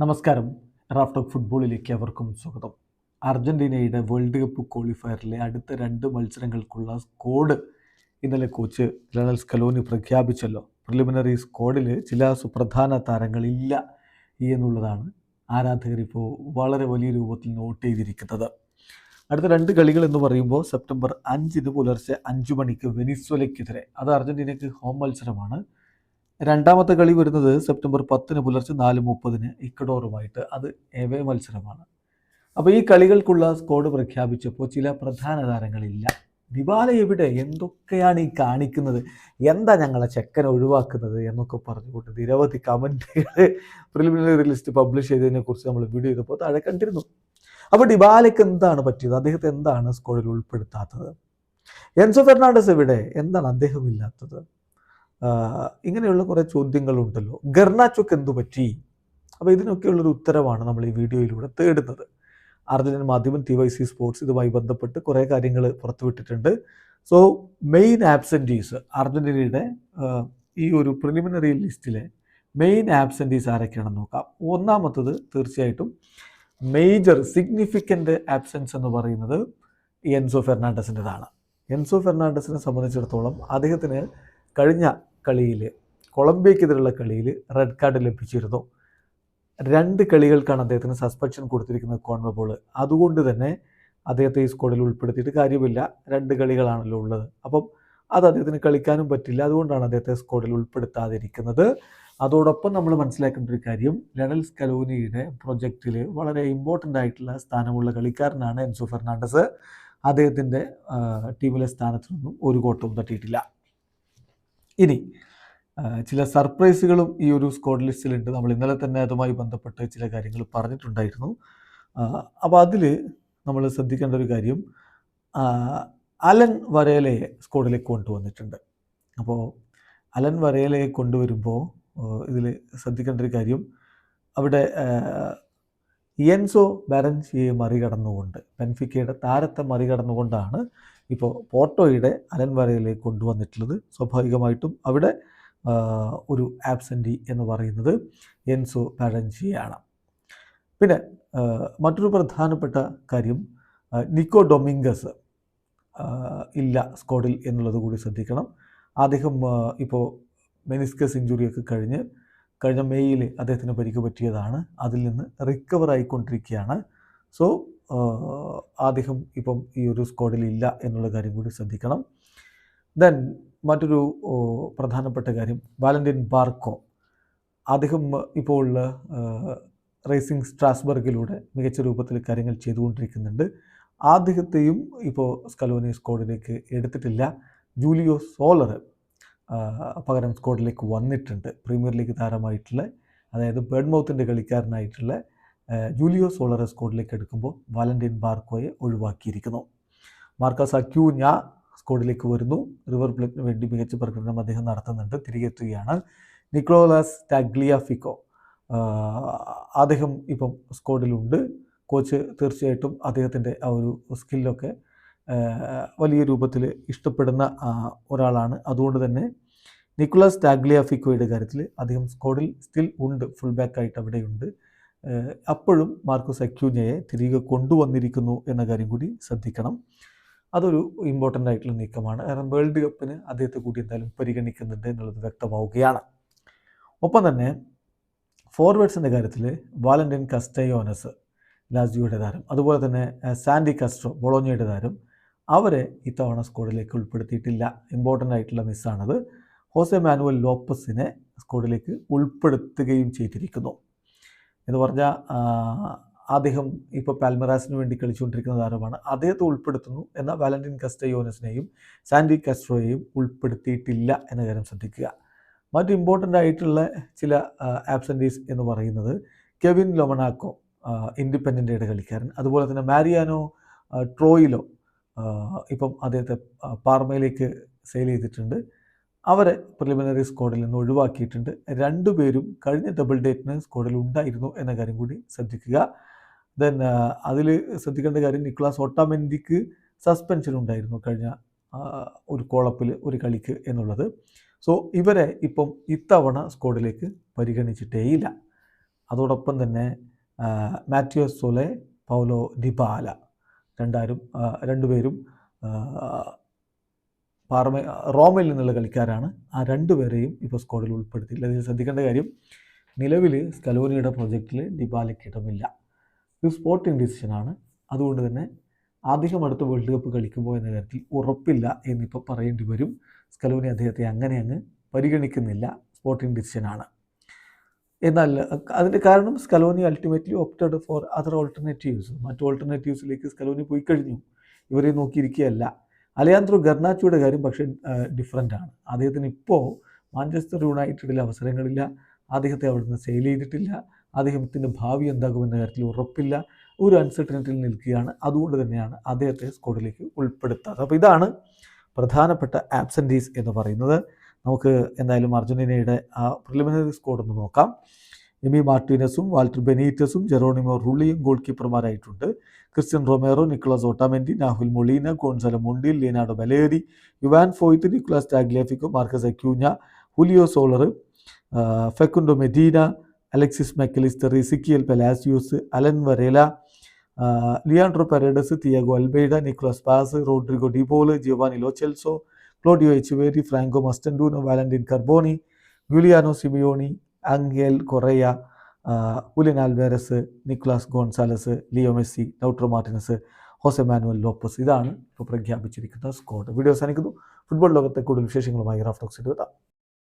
നമസ്കാരം. റാഫ്റ്റോക്ക് ഫുട്ബോളിലേക്ക് അവർക്കും സ്വാഗതം. അർജന്റീനയുടെ വേൾഡ് കപ്പ് ക്വാളിഫയറിലെ അടുത്ത രണ്ട് മത്സരങ്ങൾക്കുള്ള സ്കോഡ് ഇന്നലെ കോച്ച് ലണൽ സ്കലോനി പ്രഖ്യാപിച്ചല്ലോ. പ്രിലിമിനറി സ്കോഡിൽ ചില സുപ്രധാന താരങ്ങളില്ല എന്നുള്ളതാണ് ആരാധകർ ഇപ്പോൾ വളരെ വലിയ രൂപത്തിൽ നോട്ട് ചെയ്തിരിക്കുന്നത്. അടുത്ത രണ്ട് കളികൾ എന്ന് പറയുമ്പോൾ സെപ്റ്റംബർ അഞ്ചിന് പുലർച്ചെ അഞ്ചു മണിക്ക് വെനിസ്വലയ്ക്കെതിരെ അത് അർജന്റീനയ്ക്ക് ഹോം മത്സരമാണ്. രണ്ടാമത്തെ കളി വരുന്നത് സെപ്റ്റംബർ പത്തിന് പുലർച്ചെ നാല് മുപ്പതിന് ഇക്കഡോറുമായിട്ട് അത് എവേ മത്സരമാണ്. അപ്പോൾ ഈ കളികൾക്കുള്ള സ്കോഡ് പ്രഖ്യാപിച്ചപ്പോൾ ചില പ്രധാന താരങ്ങളില്ല. ദിവാല എവിടെ? എന്തൊക്കെയാണ് ഈ കാണിക്കുന്നത്? എന്താ ഞങ്ങളെ ചെക്കനെ ഒഴിവാക്കുന്നത് എന്നൊക്കെ പറഞ്ഞുകൊണ്ട് നിരവധി കമന്റുകൾ പ്രിലിമിനറി ലിസ്റ്റ് പബ്ലിഷ് ചെയ്തതിനെ കുറിച്ച് നമ്മൾ വീഡിയോ ചെയ്തപ്പോൾ താഴെ കണ്ടിരുന്നു. അപ്പോൾ ഡിബാലയ്ക്ക് എന്താണ് പറ്റിയത്? അദ്ദേഹത്തെ എന്താണ് സ്കോഡിൽ ഉൾപ്പെടുത്താത്തത്? എൻസോ ഫെർണാണ്ടസ് എവിടെ? എന്താണ് അദ്ദേഹം ഇല്ലാത്തത്? ഇങ്ങനെയുള്ള കുറേ ചോദ്യങ്ങളുണ്ടല്ലോ. ഗർണാച്ചോക്ക് എന്തു പറ്റി? അപ്പോൾ ഇതിനൊക്കെയുള്ളൊരു ഉത്തരവാണ് നമ്മൾ ഈ വീഡിയോയിലൂടെ തേടുന്നത്. അർജുനൻ മാധ്യമം ടി വൈ സി സ്പോർട്സ് ഇതുമായി ബന്ധപ്പെട്ട് കുറേ കാര്യങ്ങൾ പുറത്തുവിട്ടിട്ടുണ്ട് സോ മെയിൻ ആബ്സെന്റീസ് അർജന്റീനയുടെ ഈ ഒരു പ്രിലിമിനറി ലിസ്റ്റിലെ മെയിൻ ആബ്സെന്റീസ് ആരൊക്കെയാണെന്ന് നോക്കാം. ഒന്നാമത്തത് തീർച്ചയായിട്ടും മേജർ സിഗ്നിഫിക്കന്റ് ആബ്സെൻസ് എന്ന് പറയുന്നത് എൻസോ ഫെർണാണ്ടസിന്റെതാണ്. എൻസോ ഫെർണാണ്ടസിനെ സംബന്ധിച്ചിടത്തോളം അദ്ദേഹത്തിന് കഴിഞ്ഞ കളിയിൽ കൊളംബിയക്കെതിരെയുള്ള കളിയിൽ റെഡ് കാർഡ് ലഭിച്ചിരുന്നു. രണ്ട് കളികൾക്കാണ് അദ്ദേഹത്തിന് സസ്പെൻഷൻ കൊടുത്തിരിക്കുന്നത് കോൺമബോൾ അതുകൊണ്ട് തന്നെ അദ്ദേഹത്തെ ഈ സ്ക്വാഡിൽ ഉൾപ്പെടുത്തിയിട്ട് കാര്യമില്ല. രണ്ട് കളികളാണല്ലോ ഉള്ളത്. അപ്പം അത് അദ്ദേഹത്തിന് കളിക്കാനും പറ്റില്ല. അതുകൊണ്ടാണ് അദ്ദേഹത്തെ സ്ക്വാഡിൽ ഉൾപ്പെടുത്താതിരിക്കുന്നത്. അതോടൊപ്പം നമ്മൾ മനസ്സിലാക്കേണ്ട ഒരു കാര്യം ലണൽ സ്കലോനിയുടെ പ്രൊജക്റ്റിൽ വളരെ ഇമ്പോർട്ടന്റ് ആയിട്ടുള്ള സ്ഥാനമുള്ള കളിക്കാരനാണ് എൻസോ ഫെർണാണ്ടസ്. അദ്ദേഹത്തിന്റെ ടീമിലെ സ്ഥാനത്തു നിന്നും ഒരു കോട്ടവും തട്ടിയിട്ടില്ല. ഇനി ചില സർപ്രൈസുകളും ഈ ഒരു സ്ക്വാഡ് ലിസ്റ്റിലുണ്ട് നമ്മൾ ഇന്നലെ തന്നെ അതുമായി ബന്ധപ്പെട്ട് ചില കാര്യങ്ങൾ പറഞ്ഞിട്ടുണ്ടായിരുന്നു. അപ്പോൾ അതിൽ നമ്മൾ ശ്രദ്ധിക്കേണ്ട ഒരു കാര്യം അലൻ വരേലയെ സ്കോഡിലേക്ക് കൊണ്ടുവന്നിട്ടുണ്ട്. അപ്പോൾ അലൻ വരേലയെ കൊണ്ടുവരുമ്പോൾ ഇതിൽ ശ്രദ്ധിക്കേണ്ട ഒരു കാര്യം അവിടെ ഇയൻസോ ബാലൻസിയെ മറികടന്നുകൊണ്ട് ബെൻഫിക്കയുടെ താരത്തെ മറികടന്നുകൊണ്ടാണ് ഇപ്പോൾ പോർട്ടോയുടെ അലൻ വരയിലെ കൊണ്ടുവന്നിട്ടുള്ളത്. സ്വാഭാവികമായിട്ടും അവിടെ ഒരു ആബ്സെന്റി എന്ന് പറയുന്നത് എൻസോ ബാലൻസിയാണ്. പിന്നെ മറ്റൊരു പ്രധാനപ്പെട്ട കാര്യം നിക്കോ ഡൊമിംഗസ് ഇല്ല സ്ക്വാഡിൽ എന്നുള്ളത് കൂടി ശ്രദ്ധിക്കണം. അദ്ദേഹം ഇപ്പോൾ മെനിസ്കസ് ഇഞ്ചുറിയൊക്കെ കഴിഞ്ഞ് കഴിഞ്ഞ മെയ്യിൽ അദ്ദേഹത്തിന് പരിക്ക് പറ്റിയതാണ്. അതിൽ നിന്ന് റിക്കവർ ആയിക്കൊണ്ടിരിക്കുകയാണ്. സോ അദ്ദേഹം ഇപ്പം ഈ ഒരു സ്ക്വാഡിൽ ഇല്ല എന്നുള്ള കാര്യം കൂടി ശ്രദ്ധിക്കണം. ദെൻ മറ്റൊരു പ്രധാനപ്പെട്ട കാര്യം വാലന്റീൻ ബാർക്കോ അദ്ദേഹം ഇപ്പോൾ റേസിംഗ് സ്ട്രാസ്ബർഗിലൂടെ മികച്ച രൂപത്തിൽ കാര്യങ്ങൾ ചെയ്തുകൊണ്ടിരിക്കുന്നുണ്ട്. അദ്ദേഹത്തെയും ഇപ്പോൾ സ്കലോനി സ്ക്വാഡിലേക്ക് എടുത്തിട്ടില്ല. ജൂലിയോ സോളർ പകരം സ്കോഡിലേക്ക് വന്നിട്ടുണ്ട്. പ്രീമിയർ ലീഗ് താരമായിട്ടുള്ള അതായത് ബേഡ്മൗത്തിന്റെ കളിക്കാരനായിട്ടുള്ള ജൂലിയോ സോളറെ സ്കോഡിലേക്ക് എടുക്കുമ്പോൾ വാലന്റൈൻ ബാർക്കോയെ ഒഴിവാക്കിയിരിക്കുന്നു. മാർക്കസ് അക്യൂഞ്ഞ സ്കോഡിലേക്ക് വരുന്നു. റിവർ പ്ലേറ്റിന് വേണ്ടി മികച്ച പ്രകടനം അദ്ദേഹം നടത്തുന്നുണ്ട്. തിരികെ എത്തുകയാണ് നിക്കോളാസ് ടാഗ്ലിയാഫിക്കോ. അദ്ദേഹം ഇപ്പം സ്കോഡിലുണ്ട്. കോച്ച് തീർച്ചയായിട്ടും അദ്ദേഹത്തിന്റെ ആ ഒരു സ്കില്ലൊക്കെ വലിയ രൂപത്തിൽ ഇഷ്ടപ്പെടുന്ന ഒരാളാണ്. അതുകൊണ്ട് തന്നെ നിക്കുളാസ് ടാഗ്ലിയാഫിക്കോയുടെ കാര്യത്തിൽ അദ്ദേഹം സ്കോഡിൽ സ്റ്റിൽ ഉണ്ട് ഫുൾ ബാക്ക് ആയിട്ട് അവിടെയുണ്ട്. അപ്പോഴും മാർക്കോസ് അക്യൂഞ്ഞയെ തിരികെ കൊണ്ടുവന്നിരിക്കുന്നു എന്ന കാര്യം കൂടി ശ്രദ്ധിക്കണം. അതൊരു ഇമ്പോർട്ടന്റ് ആയിട്ടുള്ള നീക്കമാണ്. കാരണം വേൾഡ് കപ്പിന് അദ്ദേഹത്തെ കൂടി എന്തായാലും പരിഗണിക്കുന്നുണ്ട് എന്നുള്ളത് വ്യക്തമാവുകയാണ്. ഒപ്പം തന്നെ ഫോർവേഡ്സിന്റെ കാര്യത്തിൽ വാലന്റൈൻ കസ്റ്റയോനസ് ലാസിയോയുടെ താരം അതുപോലെ തന്നെ സാൻഡി കസ്ട്രോ ബൊളോഞ്ഞയുടെ താരം അവരെ ഇത്തവണ സ്കോഡിലേക്ക് ഉൾപ്പെടുത്തിയിട്ടില്ല. ഇമ്പോർട്ടന്റ് ആയിട്ടുള്ള മിസ്സാണത് ഹോസെ മാനുവൽ ലോപ്പസിനെ സ്ക്വാഡിലേക്ക് ഉൾപ്പെടുത്തുകയും ചെയ്തിരിക്കുന്നു. എന്ന് പറഞ്ഞാൽ അദ്ദേഹം ഇപ്പോൾ പാൽമറാസിന് വേണ്ടി കളിച്ചുകൊണ്ടിരിക്കുന്ന താരമാണ്. അദ്ദേഹത്തെ ഉൾപ്പെടുത്തുന്നു എന്നാൽ വാലന്റിൻ കസ്റ്റയോനസിനെയും സാൻഡി കസ്ട്രോയെയും ഉൾപ്പെടുത്തിയിട്ടില്ല എന്ന കാര്യം ശ്രദ്ധിക്കുക. മറ്റു ഇമ്പോർട്ടന്റ് ആയിട്ടുള്ള ചില ആബ്സന്റീസ് എന്ന് പറയുന്നത് കെവിൻ ലൊമനാക്കോ ഇൻഡിപെൻഡന്റയുടെ കളിക്കാരൻ. അതുപോലെ തന്നെ മാരിയാനോ ട്രോയിലോ ഇപ്പം അദ്ദേഹത്തെ പാർമയിലേക്ക് സെയിൽ ചെയ്തിട്ടുണ്ട്. അവരെ പ്രിലിമിനറി സ്കോഡിൽ നിന്ന് ഒഴിവാക്കിയിട്ടുണ്ട്. രണ്ടുപേരും കഴിഞ്ഞ ഡബിൾ ഡേറ്റിന് സ്ക്വാഡിൽ ഉണ്ടായിരുന്നു എന്ന കാര്യം കൂടി ശ്രദ്ധിക്കുക. ദെൻ അതിൽ ശ്രദ്ധിക്കേണ്ട കാര്യം നിക്ലാസ് ഓട്ടാമെൻഡിക്ക് സസ്പെൻഷൻ ഉണ്ടായിരുന്നു കഴിഞ്ഞ ഒരു കോളപ്പിൽ ഒരു കളിക്ക് എന്നുള്ളത്. സോ ഇവരെ ഇപ്പം ഇത്തവണ സ്കോഡിലേക്ക് പരിഗണിച്ചിട്ടേയില്ല അതോടൊപ്പം തന്നെ മാത്യോ സൊലെ പൗലോ ഡിബാല രണ്ടാരും രണ്ടുപേരും പാർമ റോമയിൽ നിന്നുള്ള കളിക്കാരാണ് ആ രണ്ടുപേരെയും ഇപ്പോൾ സ്ക്വാഡിൽ ഉൾപ്പെടുത്തിയില്ല അതിൽ ശ്രദ്ധിക്കേണ്ട കാര്യം നിലവിൽ സ്കലോനിയുടെ പ്രൊജക്റ്റിൽ ഡിബാലയ്ക്ക് ഇടമില്ല ഇത് സ്പോർട്ടിംഗ് ഡിസിഷനാണ് അതുകൊണ്ട് തന്നെ അധികം അടുത്ത വേൾഡ് കപ്പ് കളിക്കുമ്പോൾ എന്ന കാര്യത്തിൽ ഉറപ്പില്ല എന്നിപ്പോൾ പറയേണ്ടി വരും. സ്കലോനി അദ്ദേഹത്തെ അങ്ങനെ അങ്ങ് പരിഗണിക്കുന്നില്ല. സ്പോർട്ടിംഗ് ഡിസിഷനാണ് എന്നാൽ അതിന്റെ കാരണം Scaloni ultimately opted for other alternatives മറ്റു ഓൾട്ടർനേറ്റീവ്സിലേക്ക് സ്കലോനി പോയി കഴിഞ്ഞു. ഇവരെ നോക്കിയിരിക്കുകയല്ല. അലയാന്ത്രോ ഗർണാച്ചോയുടെ കാര്യം പക്ഷേ ഡിഫറന്റ് ആണ്. അദ്ദേഹത്തിന് ഇപ്പോൾ മാഞ്ചസ്റ്റർ യുണൈറ്റഡിൽ അവസരങ്ങളില്ല. അദ്ദേഹത്തെ അവിടുന്ന് സെയിൽ ചെയ്തിട്ടില്ല. അദ്ദേഹത്തിന്റെ ഭാവി എന്താകുമെന്ന കാര്യത്തിൽ ഉറപ്പില്ല. ഒരു അൺസർട്ടനിറ്റിയിൽ നിൽക്കുകയാണ്. അതുകൊണ്ട് തന്നെയാണ് അദ്ദേഹത്തെ സ്കോഡിലേക്ക് ഉൾപ്പെടുത്താത്തത്. അപ്പോൾ ഇതാണ് പ്രധാനപ്പെട്ട ആബ്സെന്റീസ് എന്ന് പറയുന്നത്. നമുക്ക് എന്തായാലും അർജന്റീനയുടെ ആ പ്രിലിമിനറി സ്ക്വാഡ് ഒന്ന് നോക്കാം. എമി മാർട്ടിനസും വാൾട്ടർ ബെനീറ്റസും ജെറോണിമോ റുള്ളിയും goal കീപ്പർമാരായിട്ടുണ്ട്. Cristian Romero Nicolas Otamendi Nahuel Molina Gonzalo Montiel Leonardo Balerdi Juan Foyth Nicolas Tagliafico Marcos Acuna Julio Soler Facundo Medina Alexis Mac Allister Ezequiel Palacios Alan Varela Leandro Paredes Thiago Almada Nicolas Paz Rodrigo De Paul Giovani Lo Celso Claudio Echeverri Franco Mastantuono Valentin Carboni Giuliano Simeone Angel Correa Julian Alvarez Nicolas Gonzalez Leo Messi Lautaro Martinez Jose Manuel Lopez ഇതാണ് ഇപ്പോൾ പ്രഖ്യാപിച്ചിരിക്കുന്ന squad video അവസാനിക്കുന്നു. Football ലോകത്തെ കൂടുതൽ വിശേഷങ്ങളുമായി റാഫ്റ്റോക്സിൽ എത്താം.